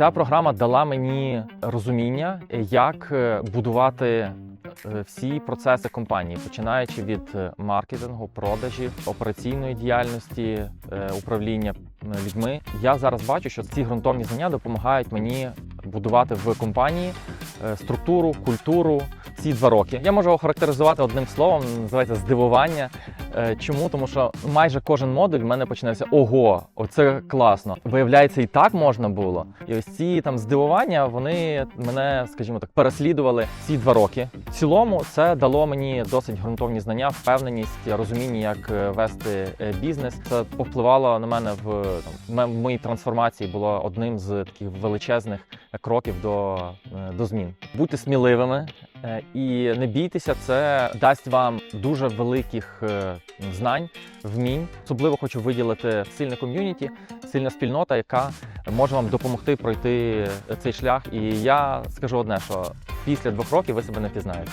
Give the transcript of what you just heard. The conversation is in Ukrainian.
Ця програма дала мені розуміння, як е, будувати е, всі процеси компанії, починаючи від е, маркетингу, продажів, операційної діяльності, управління людьми. Я зараз бачу, що ці ґрунтовні знання допомагають мені будувати в компанії структуру, культуру. Ці два роки я можу охарактеризувати одним словом, називається здивування. Е, Чому? Тому що майже кожен модуль в мене починається ого, оце класно. Виявляється, і так можна було. І ось ці там здивування вони мене, скажімо так, переслідували ці два роки. В цілому це дало мені досить ґрунтовні знання, впевненість, розуміння, як е, вести е, бізнес. Це повпливало на мене в там в моїй трансформації. Було одним з таких величезних кроків до, до змін. Будьте сміливими. Е, І не бійтеся, це дасть вам дуже великих е, знань, вмінь. Особливо хочу виділити сильне ком'юніті, сильна спільнота, яка може вам допомогти пройти цей шлях. І я скажу одне, що після двох років ви себе не пізнаєте.